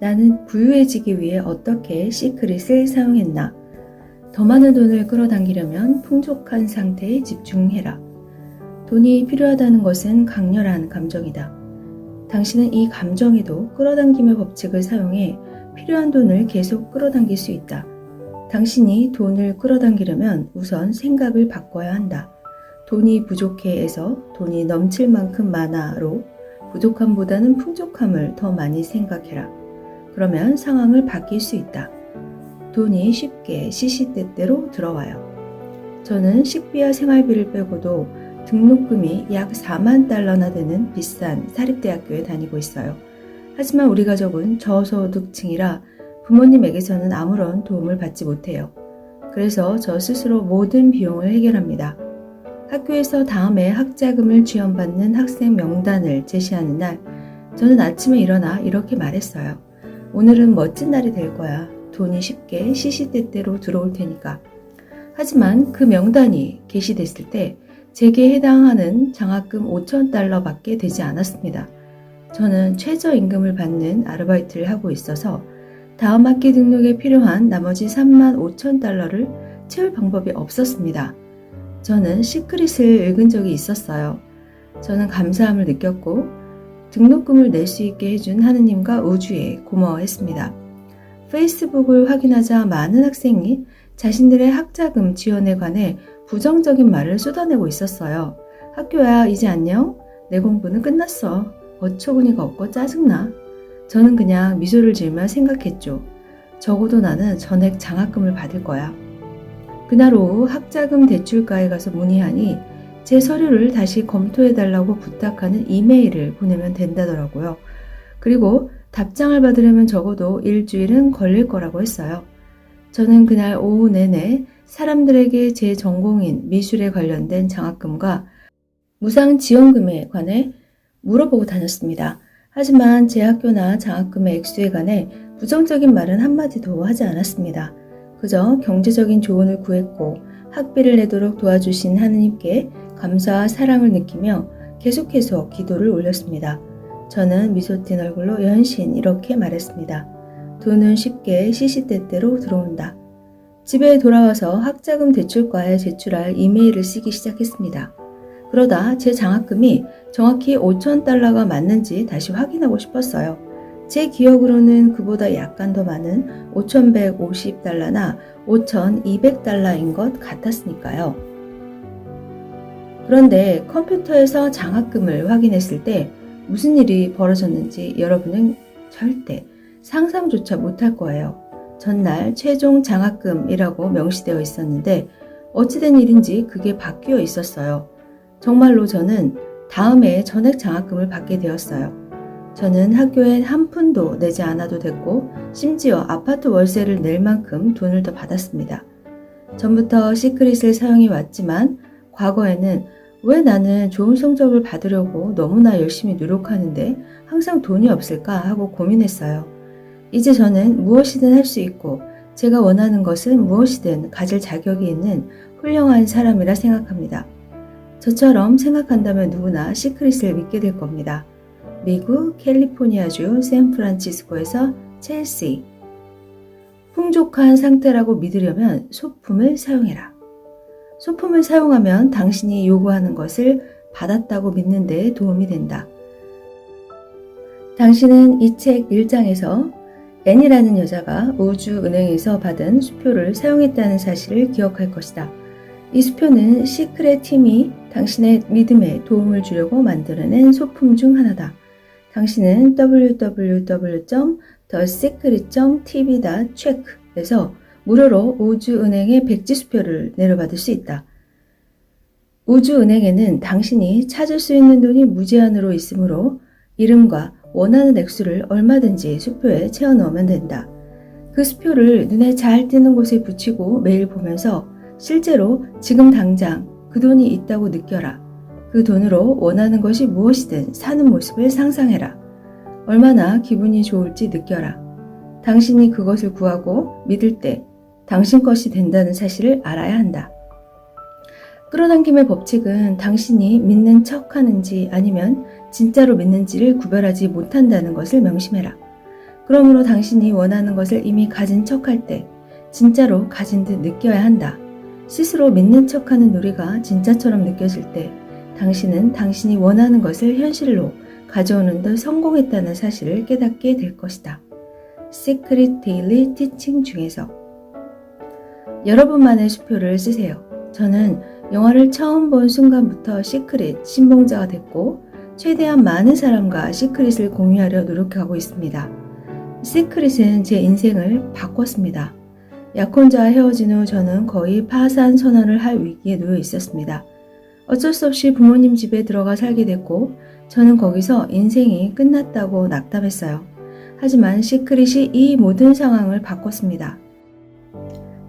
나는 부유해지기 위해 어떻게 시크릿을 사용했나? 더 많은 돈을 끌어당기려면 풍족한 상태에 집중해라. 돈이 필요하다는 것은 강렬한 감정이다. 당신은 이 감정에도 끌어당김의 법칙을 사용해 필요한 돈을 계속 끌어당길 수 있다. 당신이 돈을 끌어당기려면 우선 생각을 바꿔야 한다. 돈이 부족해에서 돈이 넘칠 만큼 많아로 부족함보다는 풍족함을 더 많이 생각해라. 그러면 상황을 바뀔 수 있다. 돈이 쉽게 시시때때로 들어와요. 저는 식비와 생활비를 빼고도 등록금이 약 4만 달러나 되는 비싼 사립대학교에 다니고 있어요. 하지만 우리 가족은 저소득층이라 부모님에게서는 아무런 도움을 받지 못해요. 그래서 저 스스로 모든 비용을 해결합니다. 학교에서 다음에 학자금을 지원받는 학생 명단을 제시하는 날, 저는 아침에 일어나 이렇게 말했어요. 오늘은 멋진 날이 될 거야. 돈이 쉽게 시시때때로 들어올 테니까. 하지만 그 명단이 게시됐을 때 제게 해당하는 장학금 5천 달러밖에 되지 않았습니다. 저는 최저임금을 받는 아르바이트를 하고 있어서 다음 학기 등록에 필요한 나머지 3만 5천 달러를 채울 방법이 없었습니다. 저는 시크릿을 읽은 적이 있었어요. 저는 감사함을 느꼈고 등록금을 낼 수 있게 해준 하느님과 우주에 고마워했습니다. 페이스북을 확인하자 많은 학생이 자신들의 학자금 지원에 관해 부정적인 말을 쏟아내고 있었어요. 학교야, 이제 안녕? 내 공부는 끝났어. 어처구니가 없고 짜증나. 저는 그냥 미소를 지으며 생각했죠. 적어도 나는 전액 장학금을 받을 거야. 그날 오후 학자금 대출가에 가서 문의하니 제 서류를 다시 검토해달라고 부탁하는 이메일을 보내면 된다더라고요. 그리고 답장을 받으려면 적어도 일주일은 걸릴 거라고 했어요. 저는 그날 오후 내내 사람들에게 제 전공인 미술에 관련된 장학금과 무상 지원금에 관해 물어보고 다녔습니다. 하지만 제 학교나 장학금의 액수에 관해 부정적인 말은 한마디도 하지 않았습니다. 그저 경제적인 조언을 구했고 학비를 내도록 도와주신 하느님께 감사와 사랑을 느끼며 계속해서 기도를 올렸습니다. 저는 미소 띤 얼굴로 연신 이렇게 말했습니다. 돈은 쉽게 시시때때로 들어온다. 집에 돌아와서 학자금 대출과에 제출할 이메일을 쓰기 시작했습니다. 그러다 제 장학금이 정확히 5천 달러가 맞는지 다시 확인하고 싶었어요. 제 기억으로는 그보다 약간 더 많은 5,150달러나 5,200달러인 것 같았으니까요. 그런데 컴퓨터에서 장학금을 확인했을 때 무슨 일이 벌어졌는지 여러분은 절대 상상조차 못할 거예요. 전날 최종 장학금이라고 명시되어 있었는데 어찌된 일인지 그게 바뀌어 있었어요. 정말로 저는 다음에 전액 장학금을 받게 되었어요. 저는 학교에 한 푼도 내지 않아도 됐고 심지어 아파트 월세를 낼 만큼 돈을 더 받았습니다. 전부터 시크릿을 사용해 왔지만 과거에는 왜 나는 좋은 성적을 받으려고 너무나 열심히 노력하는데 항상 돈이 없을까 하고 고민했어요. 이제 저는 무엇이든 할 수 있고 제가 원하는 것은 무엇이든 가질 자격이 있는 훌륭한 사람이라 생각합니다. 저처럼 생각한다면 누구나 시크릿을 믿게 될 겁니다. 미국 캘리포니아주 샌프란시스코에서 첼시. 풍족한 상태라고 믿으려면 소품을 사용해라. 소품을 사용하면 당신이 요구하는 것을 받았다고 믿는 데 도움이 된다. 당신은 이 책 1장에서 앤이라는 여자가 우주은행에서 받은 수표를 사용했다는 사실을 기억할 것이다. 이 수표는 시크릿 팀이 당신의 믿음에 도움을 주려고 만들어낸 소품 중 하나다. 당신은 www.thesecret.tv.check에서 무료로 우주은행의 백지수표를 내려받을 수 있다. 우주은행에는 당신이 찾을 수 있는 돈이 무제한으로 있으므로 이름과 원하는 액수를 얼마든지 수표에 채워 넣으면 된다. 그 수표를 눈에 잘 띄는 곳에 붙이고 매일 보면서 실제로 지금 당장 그 돈이 있다고 느껴라. 그 돈으로 원하는 것이 무엇이든 사는 모습을 상상해라. 얼마나 기분이 좋을지 느껴라. 당신이 그것을 구하고 믿을 때 당신 것이 된다는 사실을 알아야 한다. 끌어당김의 법칙은 당신이 믿는 척 하는지 아니면 진짜로 믿는지를 구별하지 못한다는 것을 명심해라. 그러므로 당신이 원하는 것을 이미 가진 척 할 때 진짜로 가진 듯 느껴야 한다. 스스로 믿는 척 하는 놀이가 진짜처럼 느껴질 때 당신은 당신이 원하는 것을 현실로 가져오는 데 성공했다는 사실을 깨닫게 될 것이다. 시크릿 데일리 티칭 중에서 여러분만의 수표를 쓰세요. 저는 영화를 처음 본 순간부터 시크릿 신봉자가 됐고 최대한 많은 사람과 시크릿을 공유하려 노력하고 있습니다. 시크릿은 제 인생을 바꿨습니다. 약혼자와 헤어진 후 저는 거의 파산 선언을 할 위기에 놓여 있었습니다. 어쩔 수 없이 부모님 집에 들어가 살게 됐고 저는 거기서 인생이 끝났다고 낙담했어요. 하지만 시크릿이 이 모든 상황을 바꿨습니다.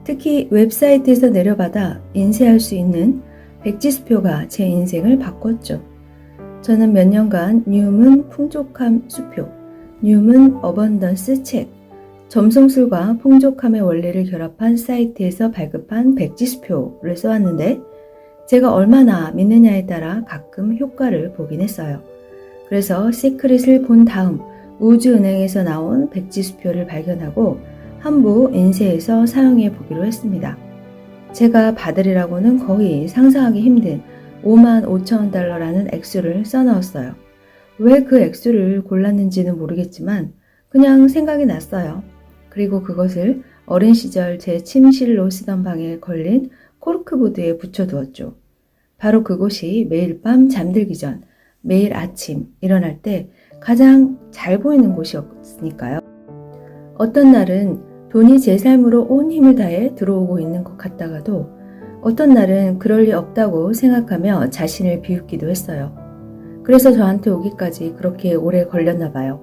특히 웹사이트에서 내려받아 인쇄할 수 있는 백지수표가 제 인생을 바꿨죠. 저는 몇 년간 뉴문 풍족함 수표, 뉴문 어번던스 책, 점성술과 풍족함의 원리를 결합한 사이트에서 발급한 백지수표를 써왔는데 제가 얼마나 믿느냐에 따라 가끔 효과를 보긴 했어요. 그래서 시크릿을 본 다음 우주은행에서 나온 백지수표를 발견하고 한부 인쇄해서 사용해 보기로 했습니다. 제가 받으리라고는 거의 상상하기 힘든 5만 5천 달러라는 액수를 써넣었어요. 왜 그 액수를 골랐는지는 모르겠지만 그냥 생각이 났어요. 그리고 그것을 어린 시절 제 침실로 쓰던 방에 걸린 코르크보드에 붙여두었죠. 바로 그곳이 매일 밤 잠들기 전, 매일 아침 일어날 때 가장 잘 보이는 곳이었으니까요. 어떤 날은 돈이 제 삶으로 온 힘을 다해 들어오고 있는 것 같다가도 어떤 날은 그럴 리 없다고 생각하며 자신을 비웃기도 했어요. 그래서 저한테 오기까지 그렇게 오래 걸렸나 봐요.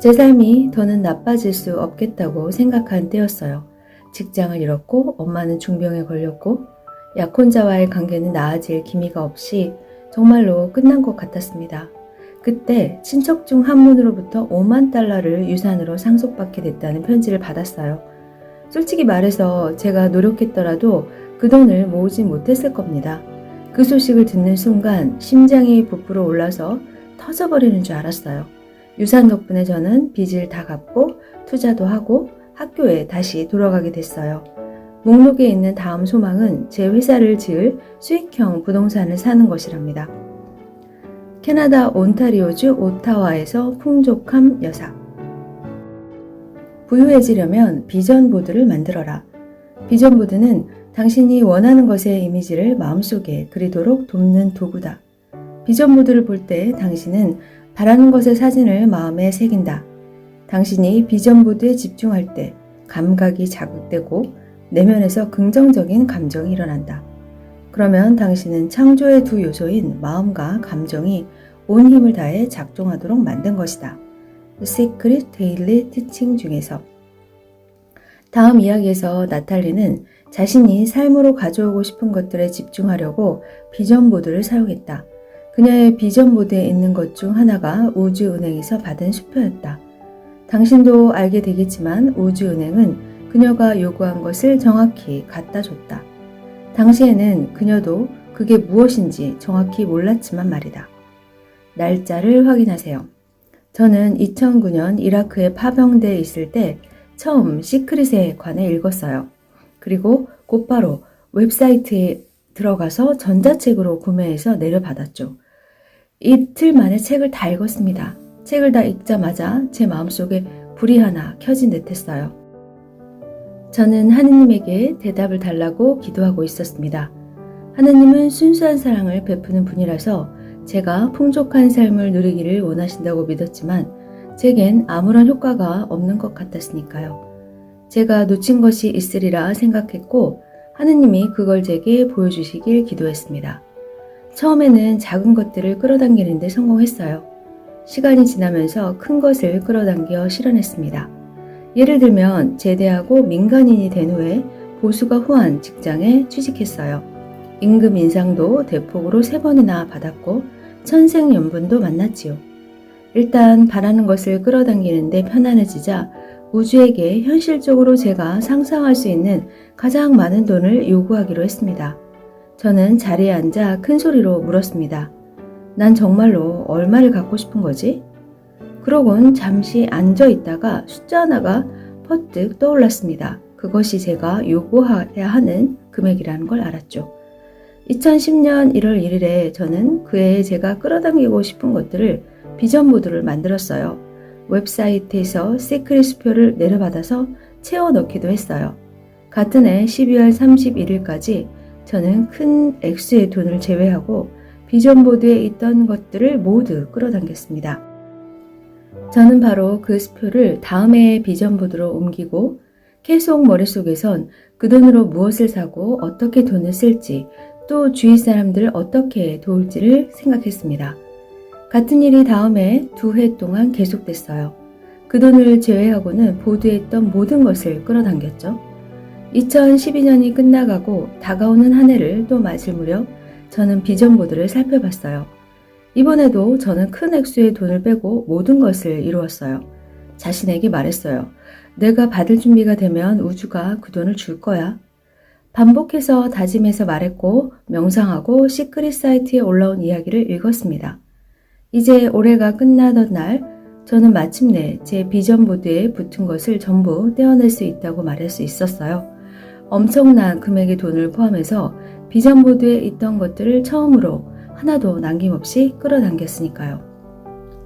제 삶이 더는 나빠질 수 없겠다고 생각한 때였어요. 직장을 잃었고 엄마는 중병에 걸렸고 약혼자와의 관계는 나아질 기미가 없이 정말로 끝난 것 같았습니다. 그때 친척 중 한 분으로부터 5만 달러를 유산으로 상속받게 됐다는 편지를 받았어요. 솔직히 말해서 제가 노력했더라도 그 돈을 모으지 못했을 겁니다. 그 소식을 듣는 순간 심장이 부풀어 올라서 터져버리는 줄 알았어요. 유산 덕분에 저는 빚을 다 갚고 투자도 하고 학교에 다시 돌아가게 됐어요. 목록에 있는 다음 소망은 제 회사를 지을 수익형 부동산을 사는 것이랍니다. 캐나다 온타리오주 오타와에서 풍족함 여사. 부유해지려면 비전보드를 만들어라. 비전보드는 당신이 원하는 것의 이미지를 마음속에 그리도록 돕는 도구다. 비전보드를 볼 때 당신은 바라는 것의 사진을 마음에 새긴다. 당신이 비전보드에 집중할 때 감각이 자극되고 내면에서 긍정적인 감정이 일어난다. 그러면 당신은 창조의 두 요소인 마음과 감정이 온 힘을 다해 작동하도록 만든 것이다. Secret Daily Teaching 중에서 다음 이야기에서 나탈리는 자신이 삶으로 가져오고 싶은 것들에 집중하려고 비전보드를 사용했다. 그녀의 비전보드에 있는 것 중 하나가 우주은행에서 받은 수표였다. 당신도 알게 되겠지만 우주은행은 그녀가 요구한 것을 정확히 갖다 줬다. 당시에는 그녀도 그게 무엇인지 정확히 몰랐지만 말이다. 날짜를 확인하세요. 저는 2009년 이라크에 파병돼 있을 때 처음 시크릿에 관해 읽었어요. 그리고 곧바로 웹사이트에 들어가서 전자책으로 구매해서 내려받았죠. 이틀 만에 책을 다 읽었습니다. 책을 다 읽자마자 제 마음속에 불이 하나 켜진 듯 했어요. 저는 하느님에게 대답을 달라고 기도하고 있었습니다. 하느님은 순수한 사랑을 베푸는 분이라서 제가 풍족한 삶을 누리기를 원하신다고 믿었지만 제겐 아무런 효과가 없는 것 같았으니까요. 제가 놓친 것이 있으리라 생각했고 하느님이 그걸 제게 보여주시길 기도했습니다. 처음에는 작은 것들을 끌어당기는데 성공했어요. 시간이 지나면서 큰 것을 끌어당겨 실현했습니다. 예를 들면 제대하고 민간인이 된 후에 보수가 후한 직장에 취직했어요. 임금 인상도 대폭으로 세 번이나 받았고 천생연분도 만났지요. 일단 바라는 것을 끌어당기는데 편안해지자 우주에게 현실적으로 제가 상상할 수 있는 가장 많은 돈을 요구하기로 했습니다. 저는 자리에 앉아 큰 소리로 물었습니다. 난 정말로 얼마를 갖고 싶은 거지? 그러곤 잠시 앉아 있다가 숫자 하나가 퍼뜩 떠올랐습니다. 그것이 제가 요구해야 하는 금액이라는 걸 알았죠. 2010년 1월 1일에 저는 그 해에 제가 끌어당기고 싶은 것들을 비전 보드를 만들었어요. 웹사이트에서 시크릿 수표를 내려받아서 채워 넣기도 했어요. 같은 해 12월 31일까지 저는 큰 액수의 돈을 제외하고 비전 보드에 있던 것들을 모두 끌어당겼습니다. 저는 바로 그 수표를 다음 해의 비전 보드로 옮기고 계속 머릿속에선 그 돈으로 무엇을 사고 어떻게 돈을 쓸지 또 주위 사람들을 어떻게 도울지를 생각했습니다. 같은 일이 다음에 두 해 동안 계속됐어요. 그 돈을 제외하고는 보드에 있던 모든 것을 끌어당겼죠. 2012년이 끝나가고 다가오는 한 해를 또 맞을 무렵 저는 비전 보드를 살펴봤어요. 이번에도 저는 큰 액수의 돈을 빼고 모든 것을 이루었어요. 자신에게 말했어요. 내가 받을 준비가 되면 우주가 그 돈을 줄 거야. 반복해서 다짐해서 말했고 명상하고 시크릿 사이트에 올라온 이야기를 읽었습니다. 이제 올해가 끝나던 날 저는 마침내 제 비전 보드에 붙은 것을 전부 떼어낼 수 있다고 말할 수 있었어요. 엄청난 금액의 돈을 포함해서 비전 보드에 있던 것들을 처음으로 하나도 남김없이 끌어당겼으니까요.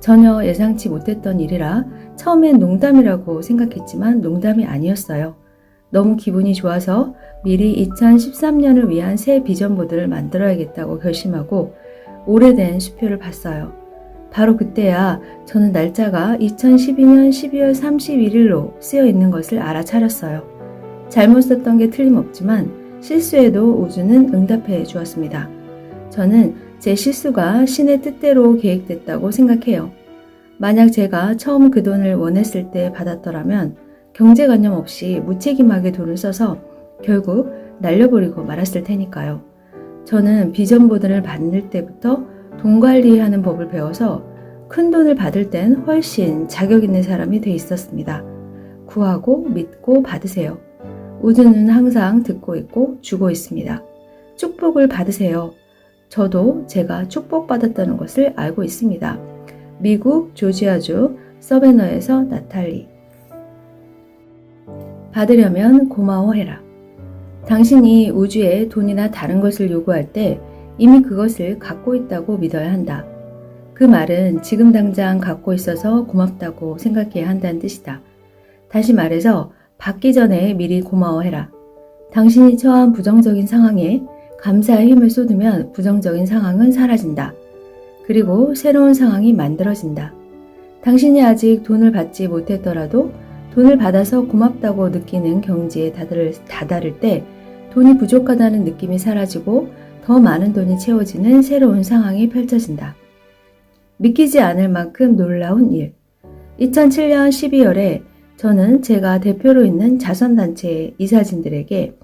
전혀 예상치 못했던 일이라 처음엔 농담이라고 생각했지만 농담이 아니었어요. 너무 기분이 좋아서 미리 2013년을 위한 새 비전 보드를 만들어야겠다고 결심하고 오래된 수표를 봤어요. 바로 그때야 저는 날짜가 2012년 12월 31일로 쓰여 있는 것을 알아차렸어요. 잘못 썼던 게 틀림없지만 실수에도 우주는 응답해 주었습니다. 저는 제 실수가 신의 뜻대로 계획됐다고 생각해요. 만약 제가 처음 그 돈을 원했을 때 받았더라면 경제관념 없이 무책임하게 돈을 써서 결국 날려버리고 말았을 테니까요. 저는 비전보드를 받을 때부터 돈 관리하는 법을 배워서 큰 돈을 받을 땐 훨씬 자격 있는 사람이 돼 있었습니다. 구하고 믿고 받으세요. 우주는 항상 듣고 있고 주고 있습니다. 축복을 받으세요. 저도 제가 축복받았다는 것을 알고 있습니다. 미국 조지아주 서베너에서 나탈리. 받으려면 고마워해라. 당신이 우주에 돈이나 다른 것을 요구할 때 이미 그것을 갖고 있다고 믿어야 한다. 그 말은 지금 당장 갖고 있어서 고맙다고 생각해야 한다는 뜻이다. 다시 말해서 받기 전에 미리 고마워해라. 당신이 처한 부정적인 상황에 감사의 힘을 쏟으면 부정적인 상황은 사라진다. 그리고 새로운 상황이 만들어진다. 당신이 아직 돈을 받지 못했더라도 돈을 받아서 고맙다고 느끼는 경지에 다다를, 다다를 때 돈이 부족하다는 느낌이 사라지고 더 많은 돈이 채워지는 새로운 상황이 펼쳐진다. 믿기지 않을 만큼 놀라운 일. 2007년 12월에 저는 제가 대표로 있는 자선단체 이사진들에게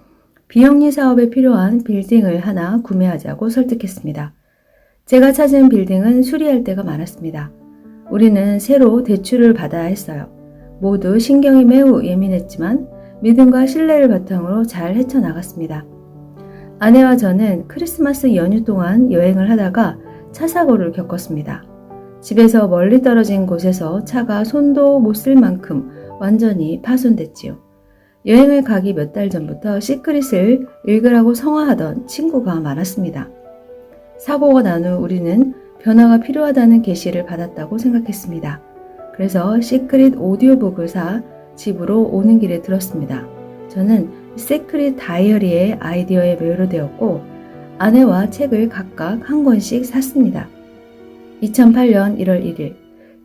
비영리 사업에 필요한 빌딩을 하나 구매하자고 설득했습니다. 제가 찾은 빌딩은 수리할 때가 많았습니다. 우리는 새로 대출을 받아야 했어요. 모두 신경이 매우 예민했지만 믿음과 신뢰를 바탕으로 잘 헤쳐나갔습니다. 아내와 저는 크리스마스 연휴 동안 여행을 하다가 차 사고를 겪었습니다. 집에서 멀리 떨어진 곳에서 차가 손도 못 쓸 만큼 완전히 파손됐지요. 여행을 가기 몇 달 전부터 시크릿을 읽으라고 성화하던 친구가 많았습니다. 사고가 난 후 우리는 변화가 필요하다는 계시를 받았다고 생각했습니다. 그래서 시크릿 오디오북을 사 집으로 오는 길에 들었습니다. 저는 시크릿 다이어리의 아이디어에 매료되었고 아내와 책을 각각 한 권씩 샀습니다. 2008년 1월 1일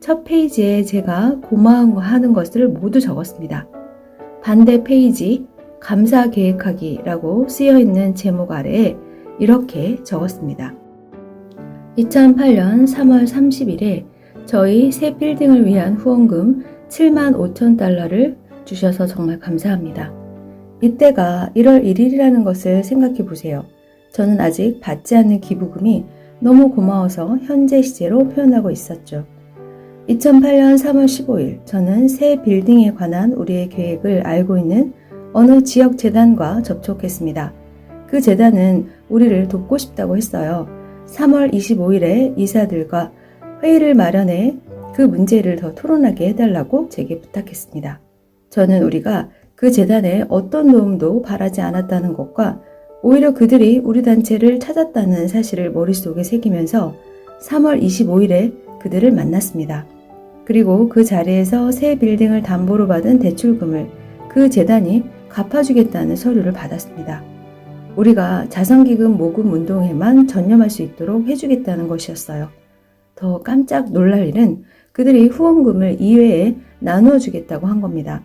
첫 페이지에 제가 고마워하는 것을 모두 적었습니다. 반대 페이지 감사 계획하기라고 쓰여 있는 제목 아래에 이렇게 적었습니다. 2008년 3월 30일에 저희 새 빌딩을 위한 후원금 7만 5천 달러를 주셔서 정말 감사합니다. 이때가 1월 1일이라는 것을 생각해 보세요. 저는 아직 받지 않는 기부금이 너무 고마워서 현재 시제로 표현하고 있었죠. 2008년 3월 15일 저는 새 빌딩에 관한 우리의 계획을 알고 있는 어느 지역 재단과 접촉했습니다. 그 재단은 우리를 돕고 싶다고 했어요. 3월 25일에 이사들과 회의를 마련해 그 문제를 더 토론하게 해달라고 제게 부탁했습니다. 저는 우리가 그 재단에 어떤 도움도 바라지 않았다는 것과 오히려 그들이 우리 단체를 찾았다는 사실을 머릿속에 새기면서 3월 25일에 그들을 만났습니다. 그리고 그 자리에서 새 빌딩을 담보로 받은 대출금을 그 재단이 갚아주겠다는 서류를 받았습니다. 우리가 자선기금 모금 운동에만 전념할 수 있도록 해주겠다는 것이었어요. 더 깜짝 놀랄 일은 그들이 후원금을 2회에 나누어 주겠다고 한 겁니다.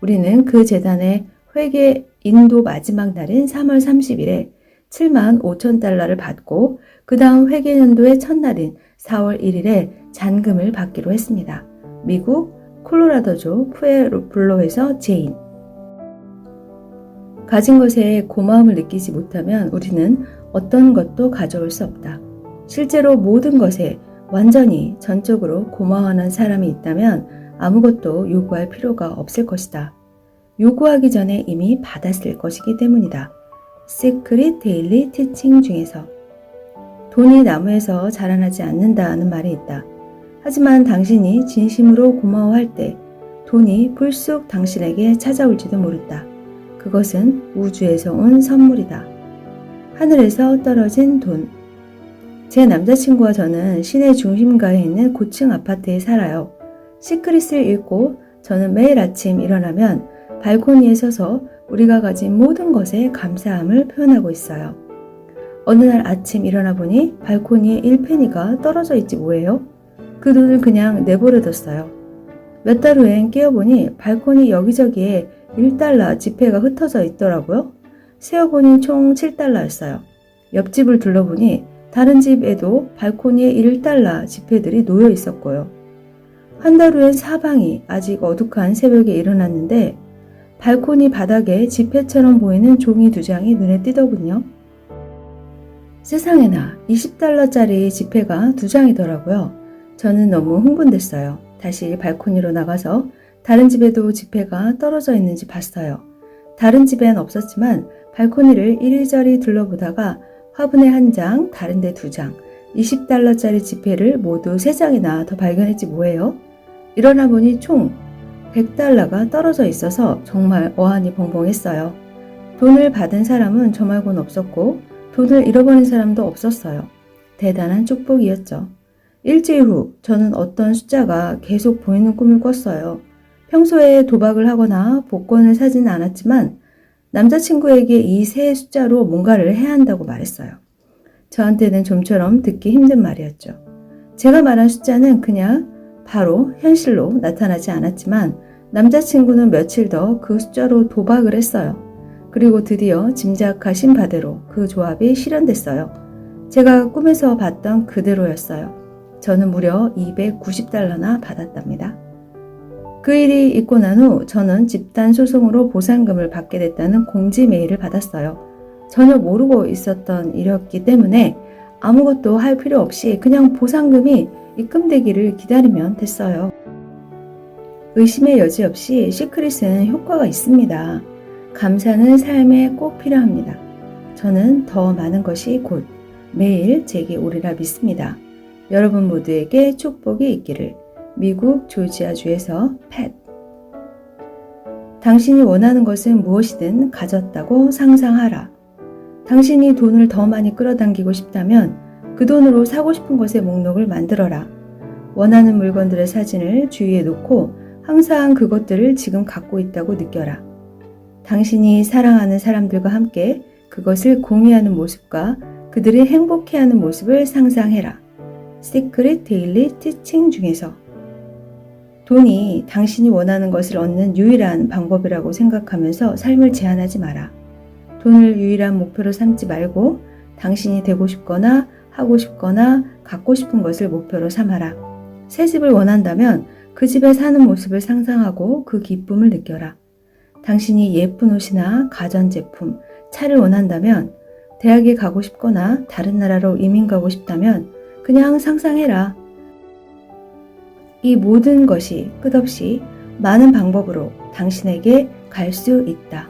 우리는 그 재단의 회계 인도 마지막 날인 3월 30일에 7만 5천 달러를 받고 그 다음 회계년도의 첫날인 4월 1일에 잔금을 받기로 했습니다. 미국 콜로라도주 푸에로블로에서 제인. 가진 것에 고마움을 느끼지 못하면 우리는 어떤 것도 가져올 수 없다. 실제로 모든 것에 완전히 전적으로 고마워하는 사람이 있다면 아무것도 요구할 필요가 없을 것이다. 요구하기 전에 이미 받았을 것이기 때문이다. 시크릿 데일리 티칭 중에서 돈이 나무에서 자라나지 않는다는 말이 있다. 하지만 당신이 진심으로 고마워할 때 돈이 불쑥 당신에게 찾아올지도 모른다. 그것은 우주에서 온 선물이다. 하늘에서 떨어진 돈. 제 남자친구와 저는 시내 중심가에 있는 고층 아파트에 살아요. 시크릿을 읽고 저는 매일 아침 일어나면 발코니에 서서 우리가 가진 모든 것에 감사함을 표현하고 있어요. 어느 날 아침 일어나 보니 발코니에 1페니가 떨어져 있지 뭐예요? 그 돈을 그냥 내버려뒀어요. 몇 달 후엔 깨어보니 발코니 여기저기에 1달러 지폐가 흩어져 있더라고요. 세어보니 총 7달러였어요. 옆집을 둘러보니 다른 집에도 발코니에 1달러 지폐들이 놓여 있었고요. 한 달 후엔 사방이 아직 어둑한 새벽에 일어났는데 발코니 바닥에 지폐처럼 보이는 종이 두 장이 눈에 띄더군요. 세상에나 20달러짜리 지폐가 두 장이더라고요. 저는 너무 흥분됐어요. 다시 발코니로 나가서 다른 집에도 지폐가 떨어져 있는지 봤어요. 다른 집엔 없었지만 발코니를 이리저리 둘러보다가 화분에 한 장, 다른 데 두 장, 20달러짜리 지폐를 모두 세 장이나 더 발견했지 뭐예요? 일어나 보니 총 100달러가 떨어져 있어서 정말 어안이 벙벙했어요. 돈을 받은 사람은 저 말고는 없었고 돈을 잃어버린 사람도 없었어요. 대단한 축복이었죠. 일주일 후 저는 어떤 숫자가 계속 보이는 꿈을 꿨어요. 평소에 도박을 하거나 복권을 사지는 않았지만 남자친구에게 이 세 숫자로 뭔가를 해야 한다고 말했어요. 저한테는 좀처럼 듣기 힘든 말이었죠. 제가 말한 숫자는 그냥 바로 현실로 나타나지 않았지만 남자친구는 며칠 더 그 숫자로 도박을 했어요. 그리고 드디어 짐작하신 바대로 그 조합이 실현됐어요. 제가 꿈에서 봤던 그대로였어요. 저는 무려 290달러나 받았답니다. 그 일이 있고 난 후 저는 집단 소송으로 보상금을 받게 됐다는 공지 메일을 받았어요. 전혀 모르고 있었던 일이었기 때문에 아무것도 할 필요 없이 그냥 보상금이 입금되기를 기다리면 됐어요. 의심의 여지 없이 시크릿은 효과가 있습니다. 감사는 삶에 꼭 필요합니다. 저는 더 많은 것이 곧 매일 제게 오리라 믿습니다. 여러분 모두에게 축복이 있기를 미국 조지아주에서 팻 당신이 원하는 것은 무엇이든 가졌다고 상상하라. 당신이 돈을 더 많이 끌어당기고 싶다면 그 돈으로 사고 싶은 것의 목록을 만들어라. 원하는 물건들의 사진을 주위에 놓고 항상 그것들을 지금 갖고 있다고 느껴라. 당신이 사랑하는 사람들과 함께 그것을 공유하는 모습과 그들이 행복해하는 모습을 상상해라. 시크릿 데일리 티칭 중에서 돈이 당신이 원하는 것을 얻는 유일한 방법이라고 생각하면서 삶을 제한하지 마라. 돈을 유일한 목표로 삼지 말고 당신이 되고 싶거나 하고 싶거나 갖고 싶은 것을 목표로 삼아라. 새 집을 원한다면 그 집에 사는 모습을 상상하고 그 기쁨을 느껴라. 당신이 예쁜 옷이나 가전제품, 차를 원한다면 대학에 가고 싶거나 다른 나라로 이민 가고 싶다면 그냥 상상해라. 이 모든 것이 끝없이 많은 방법으로 당신에게 갈 수 있다.